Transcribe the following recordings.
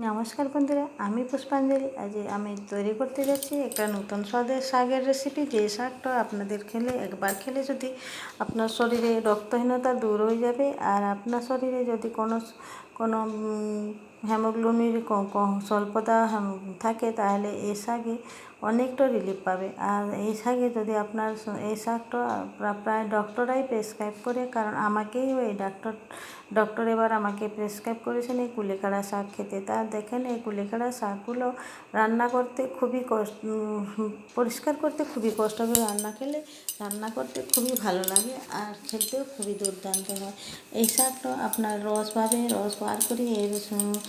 নমস্কার বন্ধুরা, আমি পুষ্পাঞ্জলি। আজ আমি তৈরি করতে যাচ্ছি একটা নতুন স্বাদের শাকের রেসিপি যে শাকটা আপনাদের খেলে, একবার খেলে যদি আপনার শরীরে রক্তহীনতা দূর হয়ে যাবে আর আপনার শরীরে যদি কোনো কোনো হেমোগ্লোবিনের স্বল্পতা থাকে, তাহলে এই শাকে অনেকটা রিলিফ পাবে। আর এই শাকে যদি আপনার এই শাকটা প্রায় ডক্টরাই প্রেসক্রাইব করে, কারণ আমাকেই ওই ডাক্তার ডক্টর এবার আমাকে প্রেসক্রাইব করেছেন এই কুলেখাড়া শাক খেতে। তা দেখেন, এই কুলেখাড়া শাকগুলো রান্না করতে খুবই কষ্ট পরিষ্কার করতে খুবই কষ্ট হবে রান্না খেলে, রান্না করতে খুবই ভালো লাগে আর খেতেও খুবই দুর্দান্ত হয়। এই শাকটা আপনার রস পাবে, রস বার করে এর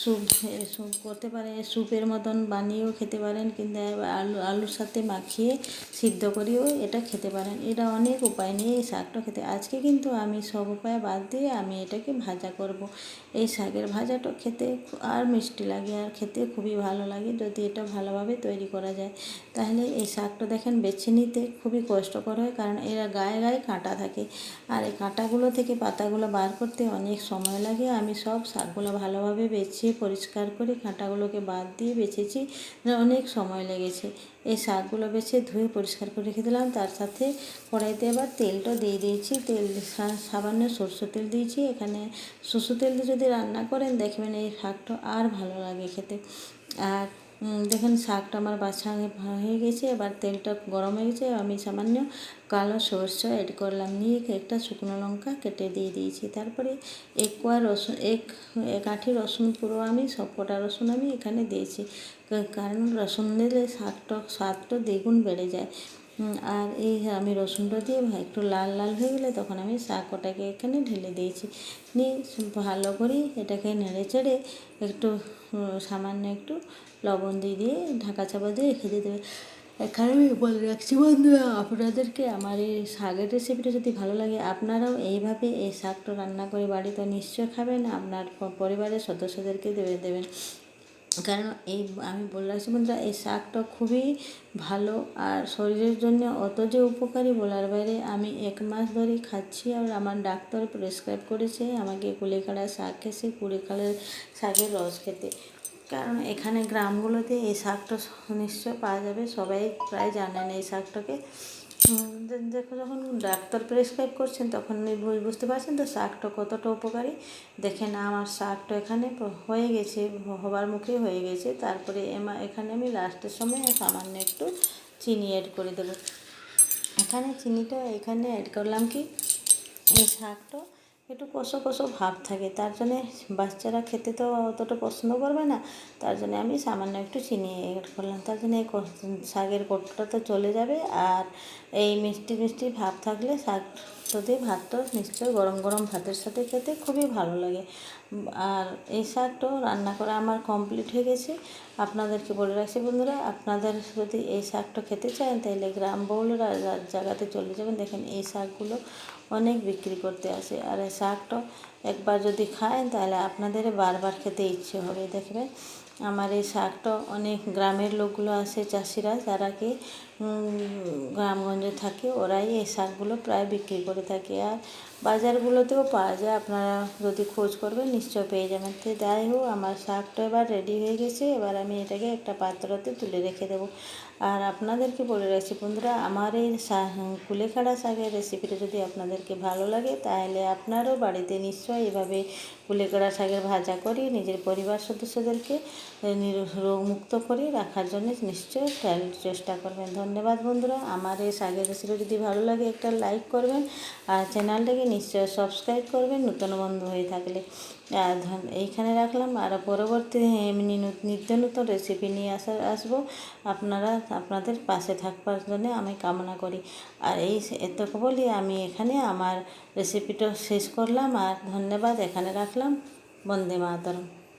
স্যুপ স্যুপ করতে পারে, স্যুপের মতন বানিয়েও খেতে পারেন, কিন্তু আলু, আলুর সাথে মাখিয়ে সিদ্ধ করেও এটা খেতে পারেন। এটা অনেক উপায় নিয়ে এই শাকটা খেতে। আজকে কিন্তু আমি সব উপায় বাদ দিয়ে আমি এটাকে ভাজা করব। এই শাকের ভাজাটা খেতে আর মিষ্টি লাগে, আর খেতে খুবই ভালো লাগে যদি এটা ভালোভাবে তৈরি করা যায়। তাহলে এই শাকটা দেখেন বেছে নিতে খুবই কষ্টকর হয়, কারণ এরা গায়ে গায়ে কাঁটা থাকে। আর এই কাঁটাগুলো থেকে পাতাগুলো বার করতে অনেক সময় লাগে। আমি সব শাকগুলো ভালোভাবে বেছে পরিষ্কার করে কাঁটাগুলোকে বাদ দিয়ে বেছেছি। অনেক সময় লেগেছে। এই শাকগুলো বেছে ধুয়ে পরিষ্কার করে রেখে দিলাম। তার সাথে কড়াইতে এবার তেলটা দিয়ে দিয়েছি। তেল সামান্য সরষের তেল দিয়েছি। এখানে সরষের তেল দিয়ে যদি রান্না করেন দেখবেন এই শাকটা আর ভালো লাগে খেতে। আর দেখেন, শাকটা আমার বাছা হয়ে গেছে, এবার তেলটা গরম হয়ে গেছে, আমি সামান্য কালো সরষে অ্যাড করলাম, নিয়ে একটা শুকনো লঙ্কা কেটে দিয়ে দিয়েছি। তারপরে এক কোয়া রসুন, এক এক আঠি রসুন পুরো আমি, সব কটা রসুন আমি এখানে দিয়েছি। কারণ রসুন দিলে শাকটা স্বাদটা দ্বিগুণ বেড়ে যায়। আর এই আমি রসুনটা দিয়ে একটু লাল লাল হয়ে গেলে তখন আমি শাক ওটাকে এখানে ঢেলে দিয়েছি। নিয়ে ভালো করে এটাকে নেড়ে চেড়ে একটু সামান্য একটু লবণ দিয়ে দিয়ে ঢাকা চাপা দিয়ে রেখে দিতে হবে। এখানে আমি বলে রাখছি বন্ধুরা, আপনাদেরকে আমার এই শাকের রেসিপিটা যদি ভালো লাগে, আপনারাও এইভাবে এই শাকটা রান্না করে বাড়িতে নিশ্চয় খাবেন। আপনার পরিবারের সদস্যদেরকে দেবে দেবেন। কারণ এই আমি বললাম রাখছি বন্ধুরা এই শাকটা খুবই ভালো আর শরীরের জন্য অত যে উপকারী বলার বাইরে, আমি এক মাস ধরেই খাচ্ছি আর আমার ডাক্তার প্রেসক্রাইব করেছে আমাকে কুলেখাড়া শাক খেতে কুলেখাড়ার শাকের রস খেতে। কারণ এখানে গ্রামগুলোতে এই শাকটা নিশ্চয় পাওয়া যাবে, সবাই প্রায় জানেন এই শাকটাকে। দেখো, যখন ডাক্তার প্রেসক্রাইব করছেন, তখন বুঝতে পারছেন তো শাকটা কতটা উপকারী। দেখেন আমার শাকটা এখানে হয়ে গেছে, হবার মুখে হয়ে গেছে। তারপরে এমা, এখানে আমি লাস্টের সময় সামান্য একটু চিনি অ্যাড করে দেবো। এখানে চিনিটা, এখানে অ্যাড করলাম কি? এই শাকটা একটু কষো কষো ভাব থাকে। তার জন্যে বাচ্চারা খেতে তো অতটা পছন্দ করবে না। তার জন্য আমি সামান্য একটু চিনি এড করলাম। তার জন্য এই শাকের কোটটা তো চলে যাবে। আর এই মিষ্টি মিষ্টি ভাব থাকলে শাক দিয়ে ভাতটা নিশ্চয়ই গরম গরম ভাতের সাথে খেতে খুবই ভালো লাগে। আর এই শাকটাও রান্না করা আমার কমপ্লিট হয়ে গেছে। আপনাদেরকে বলে রাখছি বন্ধুরা, আপনাদের যদি এই শাকটা খেতে চান, তাহলে গ্রাম বহুল জায়গাতে চলে যাবেন। দেখেন এই শাকগুলো অনেক বিক্রি করতে আসে। আর এই শাকটা একবার যদি খায় তাহলে আপনাদের বারবার খেতে ইচ্ছে হবে। দেখবেন, আমার এই শাকটা অনেক গ্রামের লোকগুলো আসে চাষিরা, যারা কি গ্রামগঞ্জে থাকে, ওরাই এই শাকগুলো প্রায় বিক্রি করে থাকে। আর বাজারগুলোতেও পাওয়া যায়, আপনারা যদি খোঁজ করবেন, নিশ্চয় পেয়ে যাবেন। তো যাই হোক, আমার শাকটা এবার রেডি হয়ে গেছে, এবার আমি এটাকে একটা পাত্রতে তুলে রেখে দেবো। আর আপনাদেরকে বলে রাখছি, বন্ধুরা, আমার এই কুলেখাড়া শাকের রেসিপিটা যদি আপনাদেরকে ভালো লাগে, তাহলে আপনারও বাড়িতে নিশ্চয়ই এভাবে কুলেখাড়া শাকের ভাজা করি নিজের পরিবার সদস্যদেরকে রোগমুক্ত করে রাখার জন্য নিশ্চয়ই চেষ্টা করবেন। ধন্যবাদ। বন্ধুরা। আমার এই শাকের রেসিপি যদি ভালো লাগে একটা লাইক করবেন আর চ্যানেলটাকে নিশ্চয়ই সাবস্ক্রাইব করবেন নতুন বন্ধু হয়ে থাকলে। আর এইখানে রাখলাম। আর পরবর্তী এমনি নিত্য নতুন রেসিপি নিয়ে আসার আসব। আপনারা, আপনাদের পাশে থাকবার জন্য আমি কামনা করি। আর এই এতটুকু বলি, আমি এখানে আমার রেসিপিটা শেষ করলাম। আর ধন্যবাদ, এখানে রাখলাম। বন্দে মাতরম।